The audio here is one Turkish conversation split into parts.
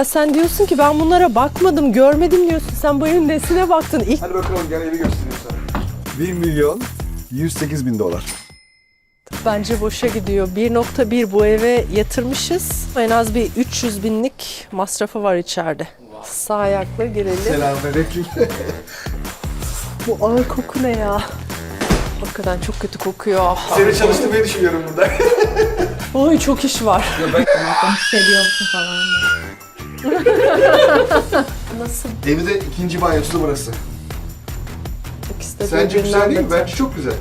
Ya sen diyorsun ki ben bunlara bakmadım, görmedim diyorsun. Sen bu evin nesine baktın? İlk Hadi bakalım gel evi göstereyim sana. 1 milyon 108 bin dolar. bence boşa gidiyor. 1.1 bu eve yatırmışız. En az bir 300 binlik masrafı var içeride. Sağ ayakla girelim. Selamünaleyküm. Bu ağır koku ne ya? Hakikaten çok kötü kokuyor. Seni çalıştırmayı düşünüyorum burada. Oy çok iş var. hissediyor musun falan da. Nasıl Evi de ikinci banyosu da burası. ikisi de Sence birbirinden güzel değil mi? beter. Bence çok güzel.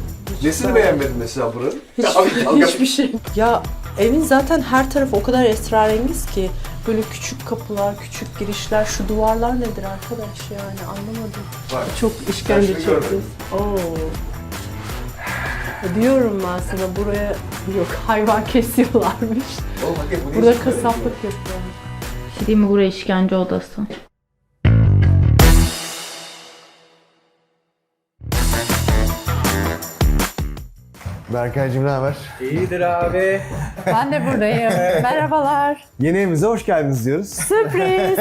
Nesini beğenmedin mesela buranın? Abi, dalga- Hiçbir şey. Ya evin zaten her tarafı o kadar esrarengiz ki böyle küçük kapılar, küçük girişler, şu duvarlar nedir arkadaş yani anlamadım. Bak, Çok işkence şunu görmedim. Oo. Diyorum ben sana buraya yok hayvan kesiyorlarmış. Oğlum ya, bu ne Burada işin kasaplık yapıyor. Diyeyim mi buraya işkence odası. Berkay'cığım ne haber? İyidir abi. Ben de buradayım. Merhabalar. Yeni evimize hoş geldiniz diyoruz. Sürpriz.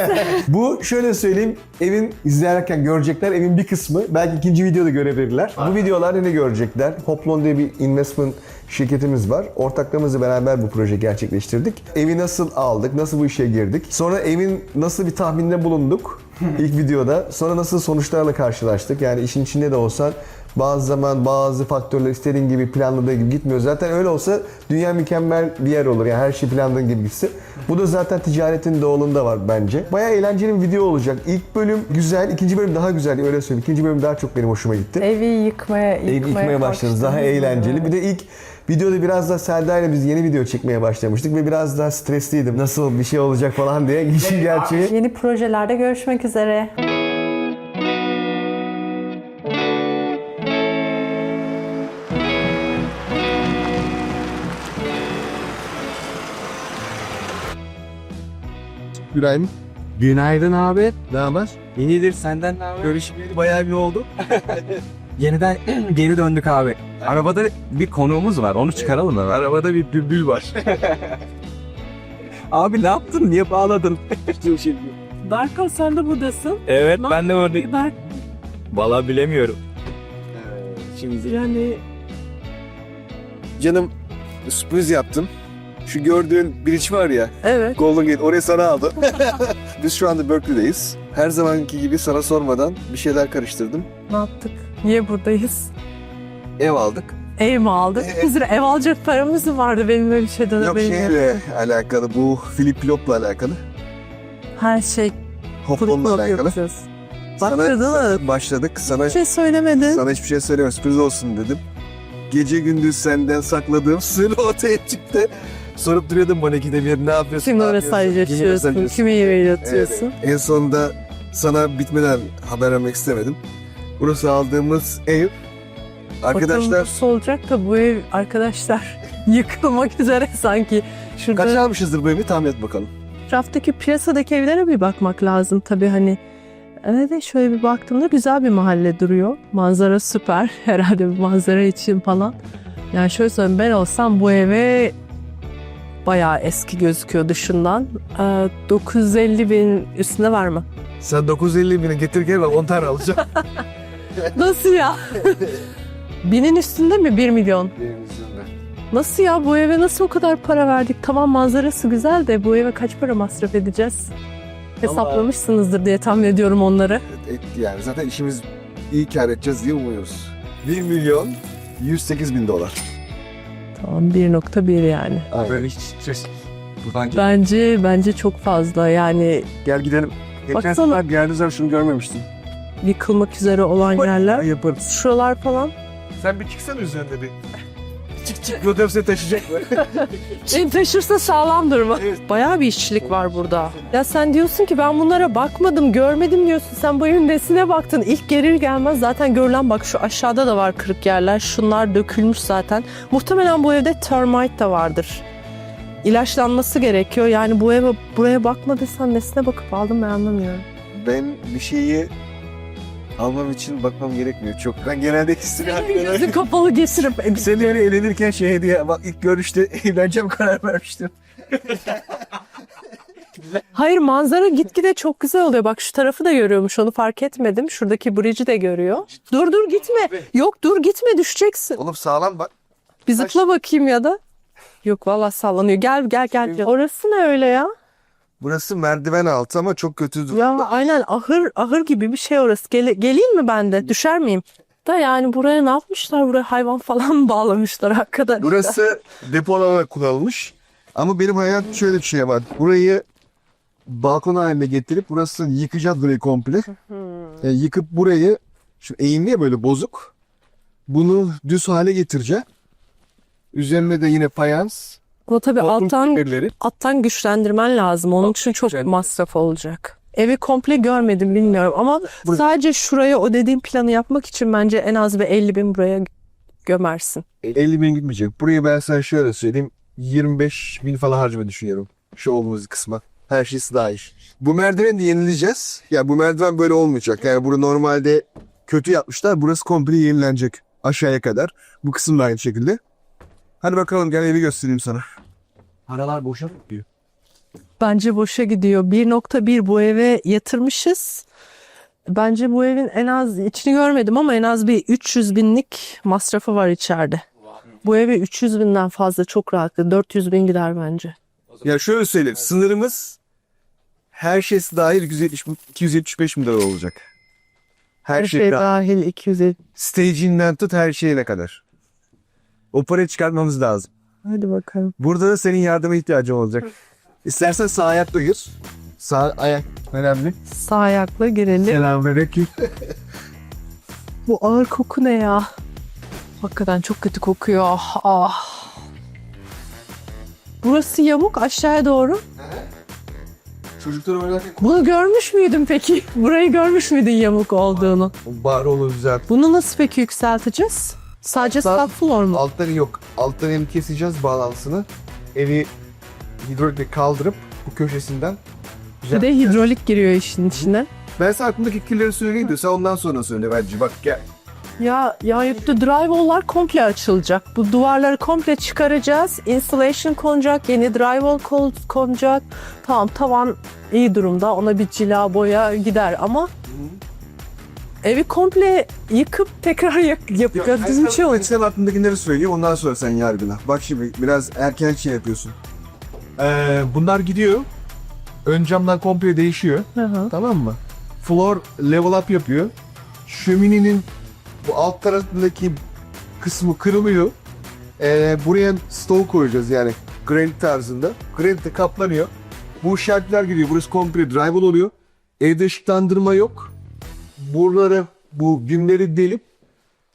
Bu şöyle söyleyeyim, evin izlerken görecekler, evin bir kısmı belki ikinci videoda görebilirler. Bu videolarda ne görecekler? Hoplon diye bir investment şirketimiz var. Ortaklığımızla beraber bu projeyi gerçekleştirdik. Evi nasıl aldık, nasıl bu işe girdik? Sonra evin nasıl bir tahminde bulunduk ilk videoda. Sonra nasıl sonuçlarla karşılaştık? Yani işin içinde de olsan bazı zaman bazı faktörler istediğin gibi planladığı gibi gitmiyor. Zaten öyle olsa dünya mükemmel bir yer olur. Yani her şey planladığın gibi gitse. Bu da zaten ticaretin doğalında var bence. Bayağı eğlenceli bir video olacak. İlk bölüm güzel, ikinci bölüm daha güzel öyle söyleyeyim. İkinci bölüm daha çok benim hoşuma gitti. Evi yıkmaya, yıkmaya, yıkmaya başladınız. Daha eğlenceli. Bir de ilk videoda biraz da Selda ile biz yeni video çekmeye başlamıştık ve biraz daha stresliydim. Nasıl bir şey olacak falan diye. İşin gerçeği. Yeni projelerde görüşmek üzere. Günaydın. Günaydın abi. Ne haber? İyidir senden ne haber? Görüşmeyeli bayağı bir oldu. Yeniden geri döndük abi. Arabada bir konuğumuz var. Onu çıkaralım mı? Arabada bir bülbül var. abi ne yaptın? Niye bağladın? Darko sen de buradasın. evet ben de oradayım. Dark Valla bilemiyorum. Şimdi yani canım sürpriz yaptım. Şu gördüğün bridge var ya, evet. Golden Gate orayı sana aldım. Biz şu anda Berkeley'deyiz. Her zamanki gibi sana sormadan bir şeyler karıştırdım. Ne yaptık? Niye buradayız? Ev aldık. Ev mi aldık? Biz de ev alacak paramız mı vardı benim böyle bir şeyden Yok şeyle alakalı bu Philip Lop'la alakalı. Her şey Hoplon'la alakalı. yapacağız. Sana başladık. Sana Bir şey söylemedin. sana hiçbir şey söyleme sürpriz olsun dedim. Gece gündüz senden sakladığım sır ortaya çıktı. Sorup duruyordum bana bir ne yapıyorsun? Kimle ne mesaj yapıyorsun, kimle atıyorsun? mesaj Kime e-mail Evet. atıyorsun? En sonunda sana bitmeden haber vermek istemedim. Burası aldığımız ev. Arkadaşlar Bakalım olacak da bu ev arkadaşlar yıkılmak üzere sanki. Şurada kaç almışızdır bu evi tahmin et bakalım. etraftaki piyasadaki evlere bir bakmak lazım tabii hani. Evet de şöyle bir baktığımda güzel bir mahalle duruyor. Manzara süper. Herhalde bu manzara için falan. Yani şöyle söyleyeyim ben olsam bu eve bayağı eski gözüküyor dışından. Ee, 950 bin üstünde var mı? Sen 950 bini getirirken ben 10 tane alacağım. Nasıl ya? Binin üstünde mi 1 milyon? Nasıl ya bu eve nasıl o kadar para verdik? Tamam manzarası güzel de bu eve kaç para masraf edeceğiz? Hesaplamışsınızdır diye tahmin ediyorum onları. Et- yani zaten işimiz iyi kar edeceğiz diye umuyoruz. 1 milyon 108 bin dolar. Tamam 1.1 yani. Aynen. Böyle hiç stres. Buradan Bence bence çok fazla yani Gel gidelim. Geçen Baksana. sefer geldiğiniz zaman şunu görmemiştim. Yıkılmak üzere olan yerler. Yaparız. Şuralar falan. Sen bir çıksana üzerinde bir. Çık çık otobüse taşıyacak mı? Beni taşırsa sağlamdır mı? Evet. Bayağı bir işçilik var burada. Ya sen diyorsun ki ben bunlara bakmadım, görmedim diyorsun. Sen bu evin nesine baktın? İlk gelir gelmez zaten görülen bak şu aşağıda da var kırık yerler. Şunlar dökülmüş zaten. Muhtemelen bu evde termite de vardır. İlaçlanması gerekiyor. Yani bu eve buraya bakma desen nesine bakıp aldım ben anlamıyorum. ben bir şeyi almam için bakmam gerekmiyor çok. Ben genelde Gözü kapalı getirip Seni öyle eğlenirken şey diye bak ilk görüşte evleneceğim karar vermiştim. Hayır manzara gitgide çok güzel oluyor. Bak şu tarafı da görüyormuş onu fark etmedim. Şuradaki bridge'i de görüyor. Dur dur gitme. Yok dur gitme düşeceksin. Oğlum sağlam bak. Bir zıpla bakayım ya da. Yok valla sallanıyor. Gel gel gel. Orası ne öyle ya? Burası merdiven altı ama çok kötü. Ya aynen ahır ahır gibi bir şey orası. Gele, geleyim mi ben de? Düşer miyim? Da yani buraya ne yapmışlar? Buraya hayvan falan mı bağlamışlar hakikaten? Burası depo olarak kullanılmış. Ama benim hayat şöyle bir şey var. Burayı balkon haline getirip burası yıkacağız burayı komple. Yani yıkıp burayı şu eğimli ya böyle bozuk. Bunu düz hale getireceğim. Üzerine de yine fayans. Ama tabii toplum alttan fiberleri. alttan güçlendirmen lazım. Onun için çok masraf olacak. Evi komple görmedim bilmiyorum ama sadece şuraya o dediğim planı yapmak için bence en az bir 50 bin buraya gömersin. 50 bin gitmeyecek. Burayı ben sana şöyle söyleyeyim. 25 bin falan harcama düşünüyorum. Şu olduğumuz kısma. Her şeysi dahil. Bu merdiveni de yenileyeceğiz. Ya bu merdiven böyle olmayacak. Yani burada normalde kötü yapmışlar. Burası komple yenilenecek. Aşağıya kadar. Bu kısım da aynı şekilde. Hadi bakalım gel evi göstereyim sana. Paralar boşa mı gidiyor? Bence boşa gidiyor. 1.1 bu eve yatırmışız. Bence bu evin en az içini görmedim ama en az bir 300 binlik masrafı var içeride. Bu eve 300 binden fazla çok rahatlı. 400 bin gider bence. Ya şöyle söyleyeyim. Sınırımız her şeysi dahil 270, 275 bin lira olacak. Her, Her şey, şey dahil. dahil 250. Stage'inden tut her şeyine kadar. O parayı çıkartmamız lazım. Hadi bakalım. Burada da senin yardıma ihtiyacın olacak. İstersen sağ ayakla gir. Sağ ayak önemli. Sağ ayakla girelim. Selamünaleyküm. Bu ağır koku ne ya? Hakikaten çok kötü kokuyor. Ah, ah. Burası yamuk aşağıya doğru. Çocuklar oynarken Bunu görmüş müydün peki? Burayı görmüş müydün yamuk olduğunu? bari olur düzelt. Bunu nasıl peki yükselteceğiz? Sadece Alttan- subfloor mu? Alttan yok. Alttan evi keseceğiz bağlantısını. Evi hidrolikle kaldırıp bu köşesinden. Bir de hidrolik giriyor işin içine. Ben sana aklımdaki fikirleri söyleyeyim diyor. Sen ondan sonra söyle bence. Bak gel. Ya ya yüklü drywall'lar komple açılacak. Bu duvarları komple çıkaracağız. Installation konacak, yeni drywall kol- konacak. Tamam tavan iyi durumda. Ona bir cila boya gider ama evi komple yıkıp tekrar yak- yapacağız. Bizim bir şey ben olacak. sen aklındakileri söyleyeyim ondan sonra sen yargıla. Bak şimdi biraz erken şey yapıyorsun. Ee, bunlar gidiyor. Ön camlar komple değişiyor. Hı hı. Tamam mı? Floor level up yapıyor. Şöminenin bu alt tarafındaki kısmı kırılıyor. Ee, buraya stone koyacağız yani granit tarzında. Granit de kaplanıyor. Bu şartlar gidiyor. Burası komple drywall oluyor. Evde ışıklandırma yok. Buraları bu günleri delip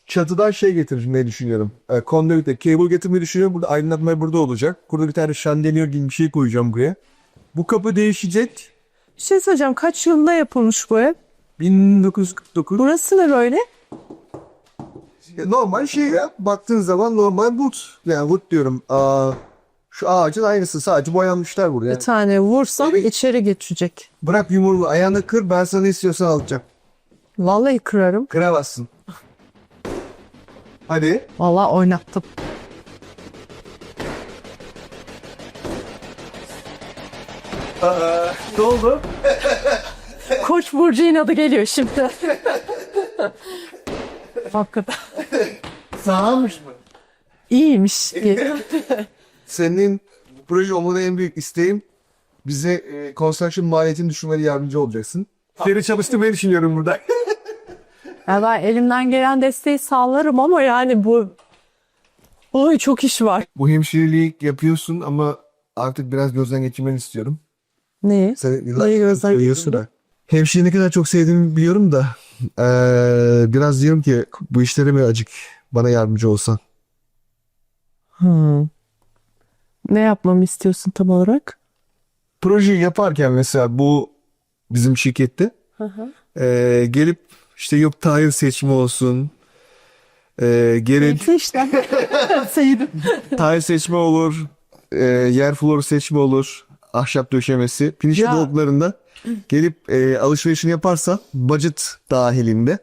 çatıdan şey getirmeyi düşünüyorum. E, conduit'e cable getirmeyi düşünüyorum. Burada aydınlatma burada olacak. Burada bir tane şandelier gibi bir şey koyacağım buraya. Bu kapı değişecek. Bir şey söyleyeceğim. Kaç yılında yapılmış bu ev? 1949. Burası ne böyle? Normal şey ya. Baktığın zaman normal wood. Yani wood diyorum. Aa, şu ağacın aynısı. Sadece boyanmışlar buraya. Bir tane vursam içeri geçecek. Bırak yumruğu ayağını kır. Ben sana istiyorsan alacağım. Vallahi kırarım. Kıramazsın. Hadi. Vallahi oynattım. Ne oldu? Koç burcu inadı geliyor şimdi. Hakikaten. Sağlamış mı? İyiymiş. Senin bu proje olmanın en büyük isteğim bize e, construction maliyetini düşürmeye yardımcı olacaksın. Seni çalıştırmayı düşünüyorum burada. Ya ben elimden gelen desteği sağlarım ama yani bu Oy çok iş var. Bu hemşireliği yapıyorsun ama artık biraz gözden geçirmeni istiyorum. Neyi? Sen yıllar Neyi gözden geçireyim? da. Hemşireyi ne kadar çok sevdiğimi biliyorum da eee, biraz diyorum ki bu işlere mi acık bana yardımcı olsan. Hmm. Ne yapmamı istiyorsun tam olarak? Projeyi yaparken mesela bu bizim şirkette eee, gelip işte yok tahil seçimi olsun eee geri Neyse işte. Seydim. tahil seçimi olur eee, yer floru seçimi olur ahşap döşemesi pirinç Ya. dolaplarında gelip eee, alışverişini yaparsan budget dahilinde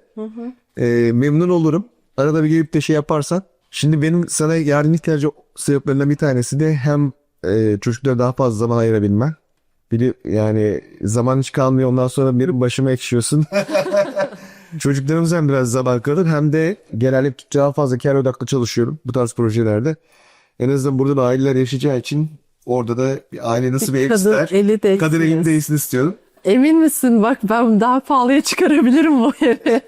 eee, memnun olurum. Arada bir gelip de şey yaparsan. Şimdi benim sana yardım ihtiyacı sebeplerinden bir tanesi de hem eee çocuklara daha fazla zaman ayırabilmen. Biri yani zaman hiç kalmıyor ondan sonra benim başıma ekşiyorsun. Çocuklarımız hem biraz zaman kalır hem de genellikle daha fazla kar odaklı çalışıyorum bu tarz projelerde. En azından burada da aileler yaşayacağı için orada da bir aile nasıl bir ev Kadın ister? eli de Kadın evinde değilsin istiyorum. Emin misin? Bak ben daha pahalıya çıkarabilirim bu evi.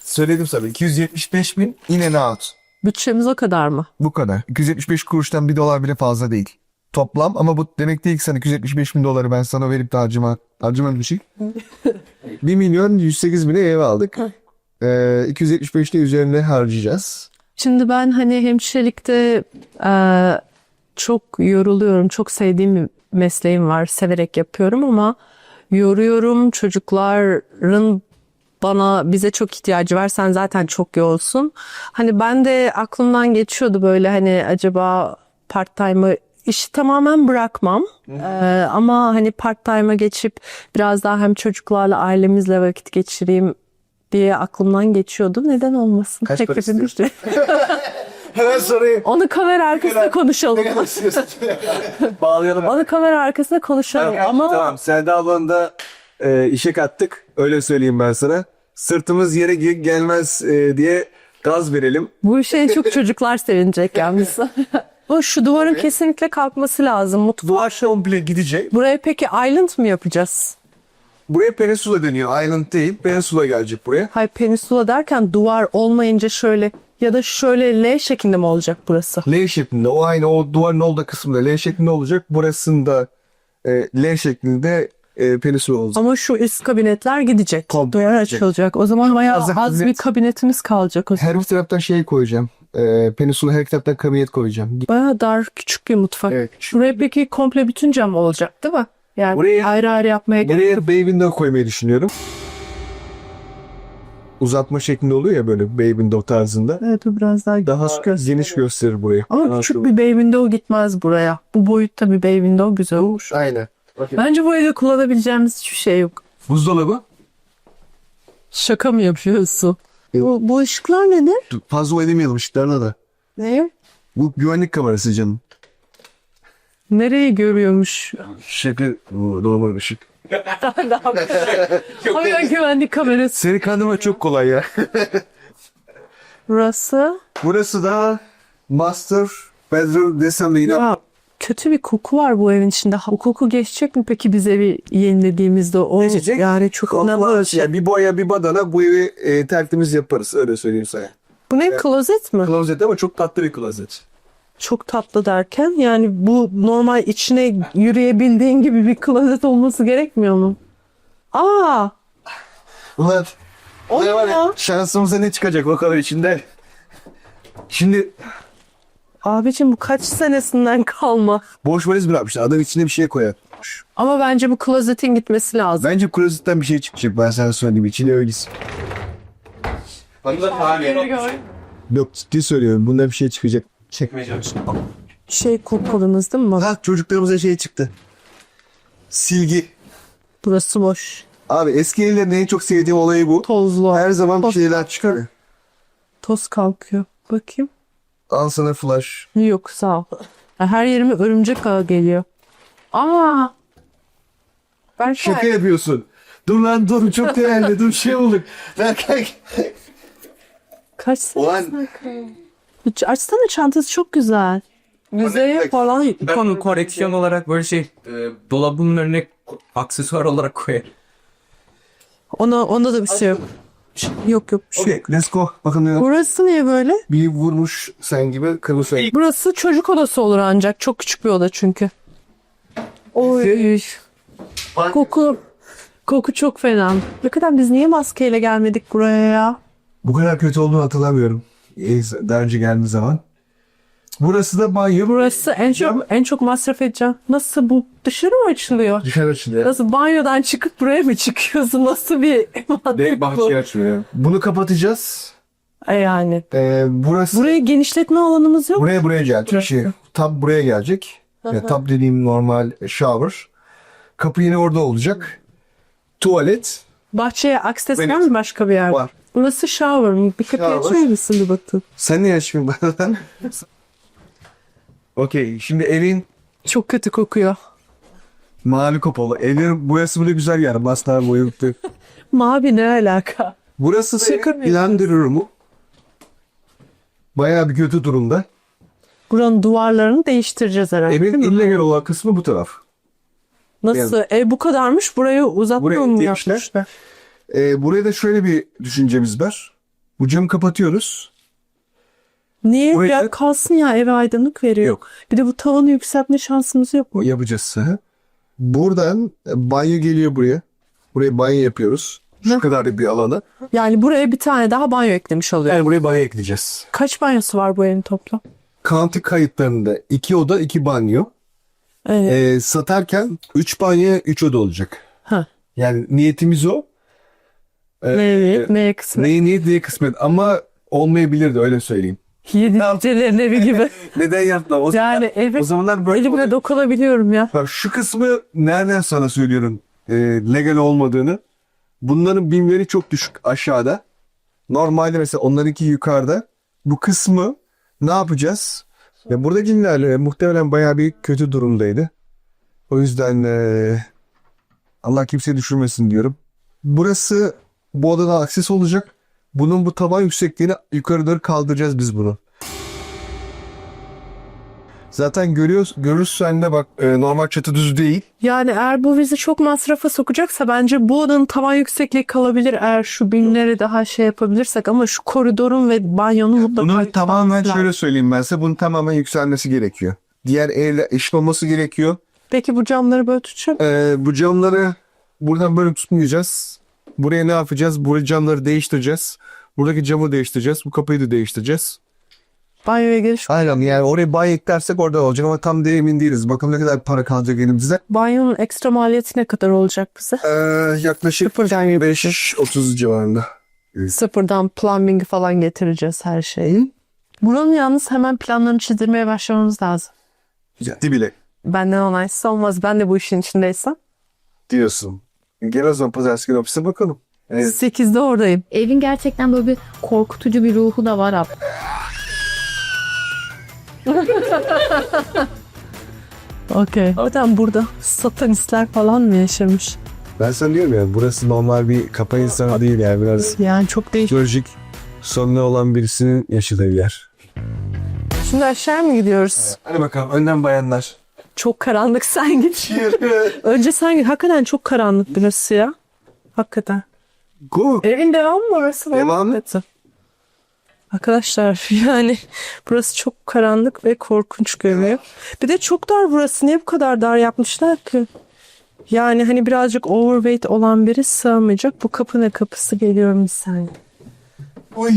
Söyledim sana 275 bin in and out. Bütçemiz o kadar mı? Bu kadar. 275 kuruştan bir dolar bile fazla değil. Toplam ama bu demek değil ki sen 275 bin doları ben sana verip de harcama, harcamam bir şey. 1 milyon 108 bine ev aldık. Ee, 275 de üzerine harcayacağız. Şimdi ben hani hemşirelikte e, çok yoruluyorum. Çok sevdiğim bir mesleğim var. Severek yapıyorum ama yoruyorum. Çocukların bana bize çok ihtiyacı var. Sen zaten çok yoğunsun. Hani ben de aklımdan geçiyordu böyle hani acaba part time'ı işi tamamen bırakmam. Ee, ama hani part time'a geçip biraz daha hem çocuklarla ailemizle vakit geçireyim diye aklımdan geçiyordu. Neden olmasın? Kaç para Teklifin istiyorsun? Hemen sorayım. onu kamera arkasında konuşalım. Bağlayalım. Onu kamera arkasında konuşalım. Ama Tamam Selda ablanı da e, işe kattık. Öyle söyleyeyim ben sana. Sırtımız yere ge- gelmez e, diye gaz verelim. bu şey çok çocuklar sevinecek yalnız. Bu şu duvarın kesinlikle kalkması lazım. Mutfağı. Duvar komple gidecek. Buraya peki island mı yapacağız? Buraya peninsula deniyor. Island değil. Peninsula gelecek buraya. Hayır peninsula derken duvar olmayınca şöyle ya da şöyle L şeklinde mi olacak burası? L şeklinde. O aynı o duvarın olduğu kısımda L şeklinde olacak. Burasında e, L şeklinde e, peninsula olacak. Ama şu üst kabinetler gidecek. Komple Duyar açılacak. O zaman bayağı Az- az bir kabinetimiz kalacak. O zaman. Her bir taraftan şey koyacağım. E, peninsula her iki taraftan kabinet koyacağım. Bayağı dar küçük bir mutfak. Evet. Şuraya peki komple bütün cam olacak değil mi? Yani Buraya- ayrı ayrı yapmaya Buraya bay window koymayı düşünüyorum. Uzatma şeklinde oluyor ya böyle bay window tarzında. Evet bu biraz daha, Daha geniş gösterir. geniş gösterir burayı. Ama küçük bir bay window gitmez buraya. Bu boyutta bir bay window güzel olur. Aynen. Bence bu evde kullanabileceğimiz hiçbir şey yok. Buzdolabı. Şaka mı yapıyorsun? Yok. Bu, bu ışıklar nedir? Dur, Fazla edemeyelim ışıklarla da. Ne? Bu güvenlik kamerası canım. Nereye görüyormuş? Şaka bu normal ışık. Havaya güvenlik kamerası. Seni kandırma çok kolay ya. Burası. Burası da master bedroom desem de yine Ya, kötü bir koku var bu evin içinde. Bu koku geçecek mi peki biz evi yenilediğimizde? O Geçecek. yani çok önemli. yani bir boya bir badana bu evi e, tertemiz yaparız öyle söyleyeyim sana. Bu ne klozet mi? Klozet ama çok tatlı bir klozet. Çok tatlı derken yani bu normal içine yürüyebildiğin gibi bir klozet olması gerekmiyor mu? Aa, Ulan o ne ne var ya? ya? Şansımıza ne çıkacak bakalım içinde. Şimdi Abicim bu kaç senesinden kalma. boş valiz bırakmışlar. Adam içine bir şey koyar. Ama bence bu klozetin gitmesi lazım. Bence klozetten bir şey çıkacak. Ben sana söyleyeyim. İçine öyle gitsin. Yok ciddi söylüyorum. Bundan bir şey çıkacak. Çekmeyeceğim. Şey kokulunuz değil mi? Ha çocuklarımıza şey çıktı. Silgi. Burası boş. Abi eski evlerin en çok sevdiğim olayı bu. Tozlu. Her zaman bir şeyler çıkıyor. Toz kalkıyor. Bakayım. Al sana flash. Yok sağ ol. Her yerime örümcek ağı geliyor. Aa. Ben Şaka yapıyorsun. Dur lan dur çok değerli dur şey olduk. Derken Kaç? Ulan Açsana çantası çok güzel. Müzeye falan. Konu koleksiyon olarak böyle şey e, dolabının önüne aksesuar olarak koyar. Ona, onda da bir şey yok. Yok yok bir şey. okay, let's go. Bakın ya. Burası niye böyle? Bir vurmuş sen gibi kırmızı renk. Burası çocuk odası olur ancak. Çok küçük bir oda çünkü. Oy. Koku. Koku çok fena. Ne kadar biz niye maskeyle gelmedik buraya ya? Bu kadar kötü olduğunu hatırlamıyorum. Ee, Daha önce geldiğim zaman. Burası da banyo. Burası en çok en çok masraf edeceğim. Nasıl bu dışarı mı açılıyor? Dışarı açılıyor. Nasıl banyodan çıkıp buraya mı çıkıyorsun? Nasıl bir mantık bu? açılıyor. Bunu kapatacağız. E Yani. Ee, burası Buraya genişletme alanımız yok. buraya buraya gelecek. Şey, tab buraya gelecek. Ya, tab dediğim normal shower. Kapı yine orada olacak. Tuvalet Bahçeye akses var Benim- mı başka bir yer? var. Burası shower mı? Bir kapıyı Shower. açar mısın bir bakın. Sen niye açmıyorsun bana? Okey. Şimdi evin Çok kötü kokuyor. Mavi kapalı. Evlerin boyası bile güzel yani. Maslar boyalıktı. Mavi ne alaka? Burası da Şaka mı Laundry Room'u. Bayağı bir kötü durumda. Buranın duvarlarını değiştireceğiz herhalde. Evin değil mi? illegal olan kısmı bu taraf. Nasıl? Ev bu kadarmış. Burayı uzatma Buraya demişler. yapmışlar? Ee, buraya da şöyle bir düşüncemiz var. Bu camı kapatıyoruz. Niye? Ya da- kalsın ya eve aydınlık veriyor. Yok. Bir de bu tavanı yükseltme şansımız yok mu? Yapacağız. Hı hı. Buradan banyo geliyor buraya. Buraya banyo yapıyoruz. Şu Ne? kadar bir alana. Yani buraya bir tane daha banyo eklemiş oluyor. Yani buraya banyo ekleyeceğiz. Kaç banyosu var bu evin toplam? County kayıtlarında iki oda iki banyo. Evet. Ee, satarken üç banyo üç oda olacak. Ha. Yani niyetimiz o. Ee, Neye, neye kısmet? Neye niyet neye kısmet ama olmayabilir de öyle söyleyeyim. Yedicilerin evi gibi. Neden yaptılar? O, yani evi o zamanlar böyle elimle dokunabiliyorum ya. Bak şu kısmı nereden sana söylüyorum e, legal olmadığını. Bunların bimleri çok düşük aşağıda. Normalde mesela onlarınki yukarıda. Bu kısmı ne yapacağız? Ya buradakiler e, muhtemelen bayağı bir kötü durumdaydı. O yüzden e, Allah kimseyi düşürmesin diyorum. Burası bu odada akses olacak. Bunun bu taban yüksekliğini yukarı doğru kaldıracağız biz bunu. Zaten görüyoruz, görürsen de bak e, normal çatı düz değil. Yani eğer bu bizi çok masrafa sokacaksa bence bu odanın tavan yüksekliği kalabilir eğer şu bimleri daha şey yapabilirsek ama şu koridorun ve banyonun mutlaka Bunu tamamen lazım. şöyle söyleyeyim ben size. Bunun tamamen yükselmesi gerekiyor. Diğer evle eşit olması gerekiyor. Peki bu camları böyle tutacak Ee, bu camları buradan böyle tutmayacağız. Buraya ne yapacağız? Buraya camları değiştireceğiz. Buradaki camı değiştireceğiz. Bu kapıyı da değiştireceğiz. banyoya giriş. Aynen yani oraya banyo eklersek orada olacak ama tam da emin değiliz. Bakalım ne kadar para kalacak elimizde. Banyonun ekstra maliyeti ne kadar olacak bize? Ee, yaklaşık 5-30 civarında. Sıfırdan plumbing falan getireceğiz her şeyi. Buranın yalnız hemen planlarını çizdirmeye başlamamız lazım. Gitti bile Benden onaysız olmaz. Ben de bu işin içindeysem. diyorsun. Gel o zaman pazartesi günü ofise bakalım. Evet. 8'de oradayım. Evin gerçekten böyle bir korkutucu bir ruhu da var abi. Okey. Zaten burada satanistler falan mı yaşamış? Ben sana diyorum ya burası normal bir kapa insanı değil yani biraz Yani çok değişik. psikolojik sorunu olan birisinin yaşadığı bir yer. Şimdi aşağı mı gidiyoruz? Hadi bakalım önden bayanlar. Çok karanlık sen git. Önce sen git. Hakikaten çok karanlık burası ya. Hakikaten. Go. Evin devamı mı orası? Devamı. Evet. Arkadaşlar yani burası çok karanlık ve korkunç görünüyor. Bir de çok dar burası. Niye bu kadar dar yapmışlar ki? Yani hani birazcık overweight olan biri sığamayacak. Bu kapı ne kapısı geliyorum bir saniye. Oy.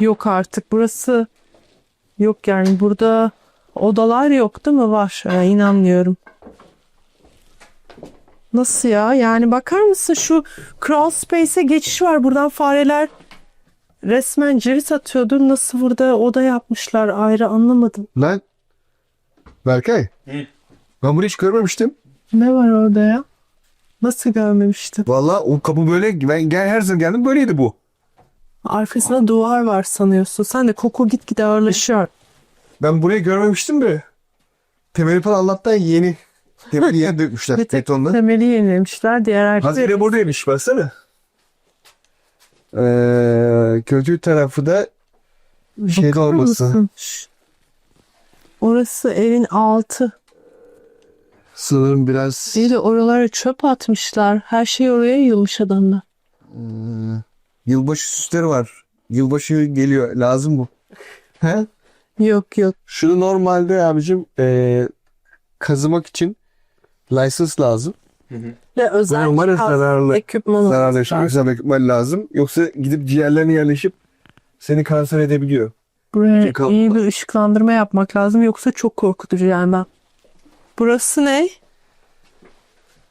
Yok artık burası yok yani burada odalar yok değil mi? Var. Yani inanmıyorum. Nasıl ya? Yani bakar mısın şu crawl space'e geçiş var. Buradan fareler resmen cirit atıyordu. Nasıl burada oda yapmışlar ayrı anlamadım. Lan. Berkay. Ben bunu hiç görmemiştim. Ne var orada ya? Nasıl görmemiştim? Valla o kapı böyle ben gel her zaman geldim böyleydi bu. Arkasında duvar var sanıyorsun. Sen de koku gitgide ağırlaşıyor. Ben burayı görmemiştim de. Temeli falan Allah'tan yeni. Temeli yeni dökmüşler Bir tek betonla. temeli yenilemişler. Diğer her şey Hazine buradaymış baksana. Ee, kötü tarafı da şeyde Bakar olması. mısın? Şş. Orası evin altı. Sanırım biraz İyi de oralara çöp atmışlar. Her şey oraya yığılmış adamlar. Yılbaşı süsleri var. Yılbaşı geliyor. Lazım bu. He? Yok yok. Şunu normalde abicim ee, kazımak için license lazım. Ve özel umarım zararlı- ekipman Zararlı yaşamak lazım. için ekipman lazım. Yoksa gidip ciğerlerine yerleşip seni kanser edebiliyor. Buraya iyi bir ışıklandırma yapmak lazım. Yoksa çok korkutucu yani ben. Burası ne?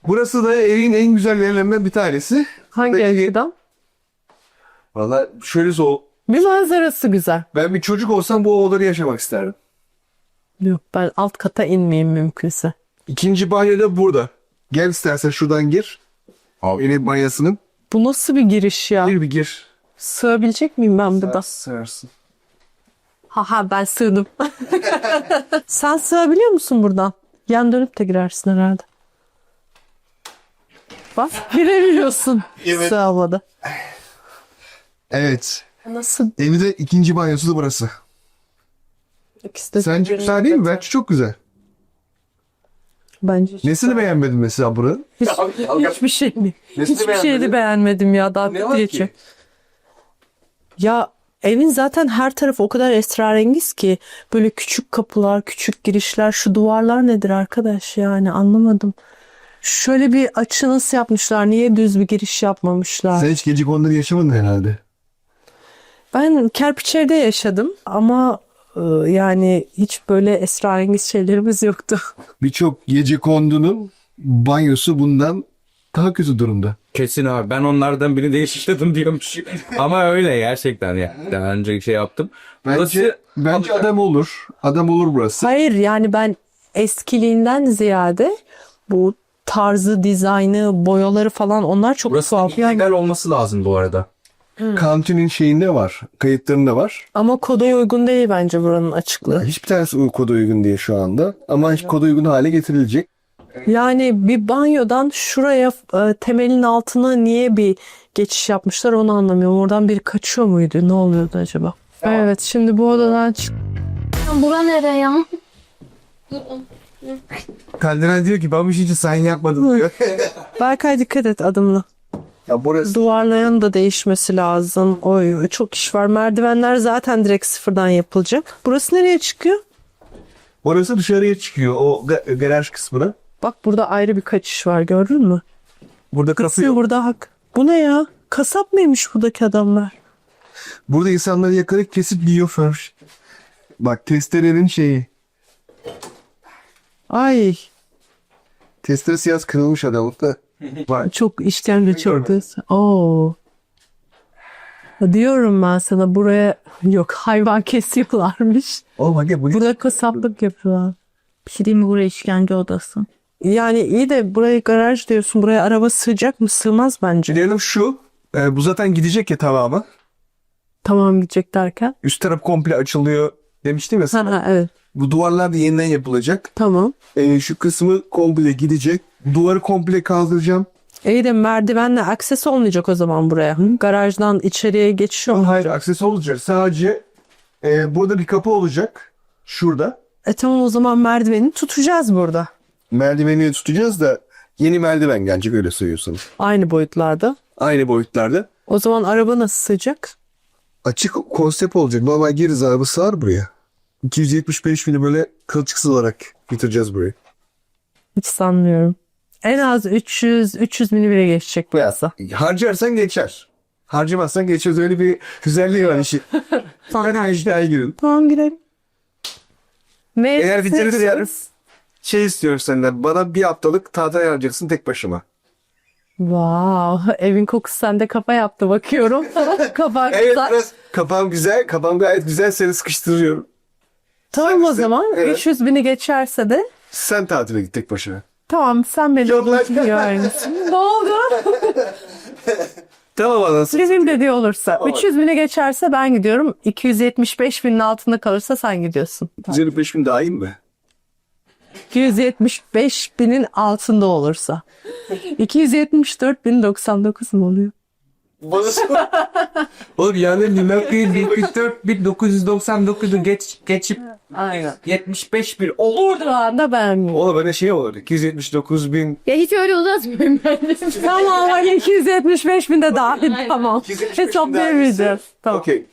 Burası da evin en güzel yerlerinden bir tanesi. Hangi Peki. açıdan? Valla şöyle so Bir manzarası güzel. ben bir çocuk olsam bu odaları yaşamak isterdim. Yok ben alt kata inmeyeyim mümkünse. İkinci banyo da burada. Gel istersen şuradan gir. Benim banyosunun. Bu nasıl bir giriş ya? Bir bir gir. Sığabilecek miyim ben burada? Sığarsın. Haha ben sığdım. Sen sığabiliyor musun buradan? Yan dönüp de girersin herhalde. Bak girebiliyorsun. Evet. Sığamadı. Evet. Nasıl? Evde ikinci banyosu da burası. İkisi de Sence birbirine güzel değil mi? Bence çok güzel. Bence Nesini beğenmedin mesela buranın? Hiç, hiçbir şey mi? Nesini Hiçbir şeyi beğenmedin? de beğenmedim ya daha Ne var ki? geçiyor. Ya evin zaten her tarafı o kadar esrarengiz ki böyle küçük kapılar, küçük girişler, şu duvarlar nedir arkadaş yani anlamadım. Şöyle bir açı nasıl yapmışlar? Niye düz bir giriş yapmamışlar? Sen hiç gece konuları yaşamadın herhalde. Ben Kerpiçev'de yaşadım ama e, yani hiç böyle esrarengiz şeylerimiz yoktu. Birçok gece kondunun banyosu bundan daha kötü durumda. Kesin abi. Ben onlardan birini değiştirdim diyormuş. Ama öyle gerçekten ya. Daha önce şey yaptım. Bence, Burası- bence adam olur. Adam olur burası. Hayır yani ben eskiliğinden ziyade bu tarzı, dizaynı, boyaları falan onlar çok Burası tuhaf. Yani, illegal olması lazım bu arada. Kantin'in şeyinde var. Kayıtlarında var. ama koda uygun değil bence buranın açıklığı. Hiçbir tanesi koda uygun diye şu anda. Ama koda uygun hale getirilecek. Yani bir banyodan şuraya e, temelin altına niye bir geçiş yapmışlar onu anlamıyorum. Oradan biri kaçıyor muydu? Ne oluyordu acaba? Evet şimdi bu odadan çık. Bura nere ya? Kalderen diyor ki ben bir şey sen yapmadın diyor. Berkay dikkat et adımla. Ya burası Duvarların da değişmesi lazım. Oy çok iş var. Merdivenler zaten direkt sıfırdan yapılacak. Burası nereye çıkıyor? Burası dışarıya çıkıyor o ga- garaj kısmına. Bak burada ayrı bir kaçış var gördün mü? Burada kapı Kasıyor yok. burada hak. Bu ne ya? Kasap mıymış buradaki adamlar? Burada insanları yakalayıp kesip yiyor Ferş. Bak testerenin şeyi. Ay Testere siyasi kırılmış adamın da. Var. çok işkence çöktü. Oo. Diyorum ben sana buraya yok hayvan kesiyorlarmış. Oğlum hadi bu Burada kasaplık yapıyorlar. Bir şey diyeyim mi buraya işkence odası? Yani iyi de burayı garaj diyorsun. Buraya araba sığacak mı? Sığmaz bence. Dilerim şu. e, bu zaten gidecek ya tamamı. Tamam gidecek derken. Üst taraf komple açılıyor demiştim ya. Sana. ha, evet Bu duvarlar da yeniden yapılacak. tamam. E, şu kısmı komple gidecek. Duvarı komple kaldıracağım. İyi de merdivenle akses olmayacak o zaman buraya. Garajdan içeriye geçiyor mu? Hayır akses olacak. Sadece e, burada bir kapı olacak. Şurada. E tamam o zaman merdiveni tutacağız burada. Merdiveni tutacağız da yeni merdiven gelecek öyle söylüyorsanız. Aynı boyutlarda. Aynı boyutlarda. O zaman araba nasıl sığacak? Açık konsept olacak. Normal giriz araba sığar buraya. 275 bini böyle kılçıksız olarak bitireceğiz burayı. Hiç sanmıyorum. En az 300 300 bini bile geçecek bu yasa. Harcarsan geçer. Harcamazsan geçeriz. Öyle bir güzelliği var işi. Her işe girin. Tamam girelim. Eğer bitirirse istiyorsunuz? Şey istiyorum senden. Bana bir haftalık tatil ayarlayacaksın tek başıma. Wow, evin kokusu sende kafa yaptı bakıyorum. kafa Evet güzel. biraz kafam güzel. Kafam gayet güzel. Seni sıkıştırıyorum. Tamam o Sen- zaman evet. 300 bini geçerse de Sen tatile git tek başına. tamam sen beni unutmuyorsun. ne oldu? Tamam anasını. Bizim dediği olursa. 300 bini geçerse ben gidiyorum. 275 binin altında kalırsa sen gidiyorsun. 125 bin daha iyi mi? 275 binin altında olursa. 274 bin 99 mu oluyor? Bana. Oğlum yani Liverpool 74 1999'u geç, geçip Aynen. 75 bir olur. Orada anda ben mi? Oğlum böyle şey olur. 279 bin. Ya hiç öyle uzatmıyorum ben. tamam hani 275 bin de dahil tamam. 275 bin Hesaplayamayacağız. Tamam. Okey.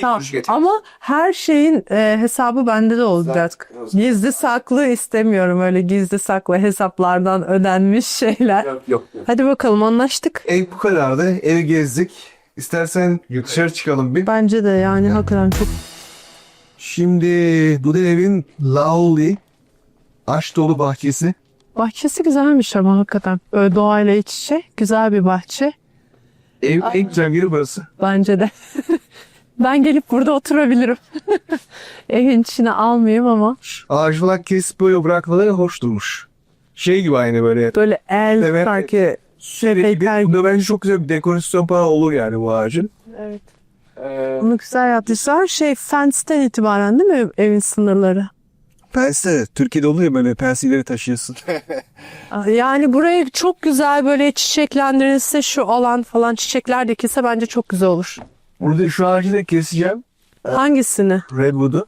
Tamam. Ama her şeyin e, hesabı bende de olacak. Gizli saklı istemiyorum öyle gizli saklı hesaplardan ödenmiş şeyler. Yok yok. Hadi bakalım anlaştık. Ev bu kadardı. Evi gezdik. İstersen dışarı çıkalım bir. Bence de yani hakikaten çok Şimdi bu da evin Lauli aş dolu bahçesi. bahçesi güzelmiş ama hakikaten. Böyle doğayla iç içe güzel bir bahçe. Ev en güzel yeri burası. Bence de. ben gelip burada oturabilirim. Evin içine almayayım ama Ağaç falan kesip böyle bırakmaları hoş durmuş. Şey gibi aynı böyle. böyle el Evet. sanki Şey, heykel bunda bence çok güzel bir dekorasyon falan olur yani bu ağacın. Evet. Bunu güzel yapmışlar. Şey Fence'den itibaren değil mi evin sınırları? Pense. Türkiye'de oluyor böyle pensileri taşıyorsun. Yani burayı çok güzel böyle çiçeklendirilse şu alan falan çiçekler dikilse bence çok güzel olur. Burada şu ağacı da keseceğim. Hangisini? Redwood'u.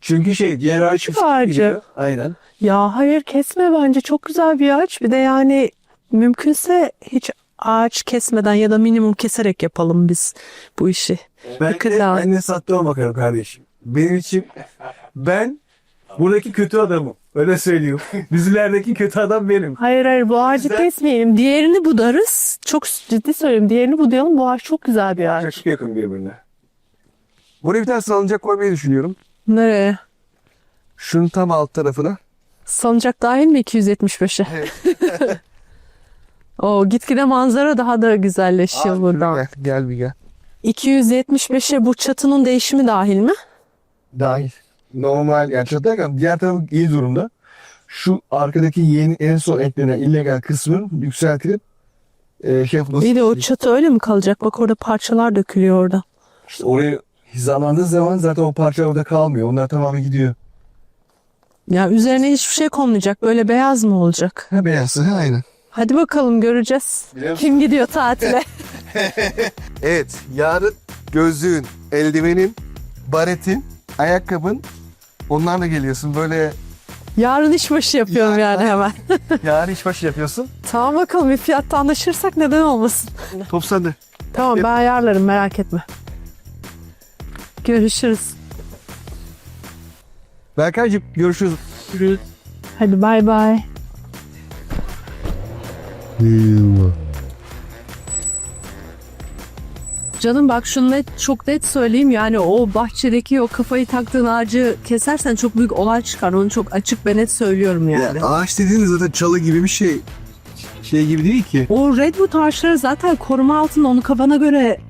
Çünkü şey diğer ağaç Şu ağacı. Aynen. Ya hayır kesme bence çok güzel bir ağaç. Bir de yani mümkünse hiç ağaç kesmeden ya da minimum keserek yapalım biz bu işi. Ben Dikkat de, al. ben de sattığıma bakarım kardeşim. Benim için ben buradaki kötü adamım. Öyle söyleyeyim. Dizilerdeki kötü adam benim. Hayır hayır bu ağacı Güzel. kesmeyelim. Diğerini budarız. Çok ciddi söylüyorum. Diğerini budayalım. Bu ağaç çok güzel bir ağaç. Çok yakın birbirine. Buraya bir tane salıncak koymayı düşünüyorum. Nereye? Şunun tam alt tarafına. Salıncak dahil mi 275'e? o gitgide manzara daha da güzelleşiyor buradan. Gel, gel bir gel. 275'e bu çatının değişimi dahil mi? Dahil. Normal yani çatarken diğer tarafı iyi durumda. Şu arkadaki yeni en son eklenen illegal kısmı yükseltilip e, şey yapılması. Bir de o çatı öyle mi kalacak? Bak orada parçalar dökülüyor orada. İşte oraya hizalandığı zaman zaten o parça orada kalmıyor. Onlar tamamen gidiyor. Ya üzerine hiçbir şey konmayacak. Böyle beyaz mı olacak? Ha beyazı ha aynen. Hadi bakalım göreceğiz. Biliyor? Kim gidiyor tatile? Evet, yarın gözlüğün, eldivenin, baretin, ayakkabın onlarla geliyorsun. Böyle Yarın işbaşı yapıyorum yani hemen. Yarın işbaşı yapıyorsun. tamam bakalım bir fiyatta anlaşırsak neden olmasın. top sende. Tamam ben ayarlarım merak etme. Görüşürüz. Berkaycığım görüşürüz. Hadi bay bay. Canım bak şunu net, çok net söyleyeyim yani o bahçedeki o kafayı taktığın ağacı kesersen çok büyük olay çıkar. Onu çok açık ve net söylüyorum yani. Ya, ağaç dediğiniz zaten çalı gibi bir şey. Şey gibi değil ki. O redwood ağaçları zaten koruma altında onu kafana göre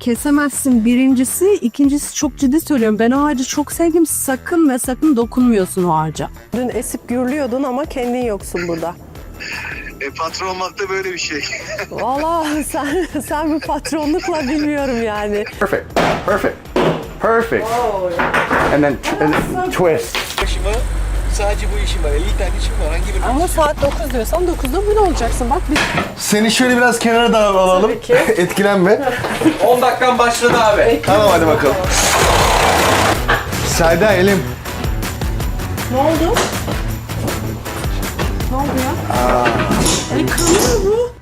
kesemezsin birincisi. ikincisi çok ciddi söylüyorum. Ben o ağacı çok sevdim. Sakın ve sakın dokunmuyorsun o ağaca. Dün esip gürlüyordun ama kendin yoksun burada. E, patron olmak da böyle bir şey. Valla sen, sen bu patronlukla bilmiyorum yani. Perfect. Perfect. Perfect. And then, t- and then twist. Başıma sadece bu işim var. 50 tane işim var. Hangi bir Ama saat 9 diyorsan 9'da burada olacaksın. Bak biz Seni şöyle biraz kenara da alalım. Tabii ki. Etkilenme. 10 dakikan başladı abi. Tamam hadi bakalım. Selda elim. ne oldu? Ne oldu ya? Aa. E kanıyor bu.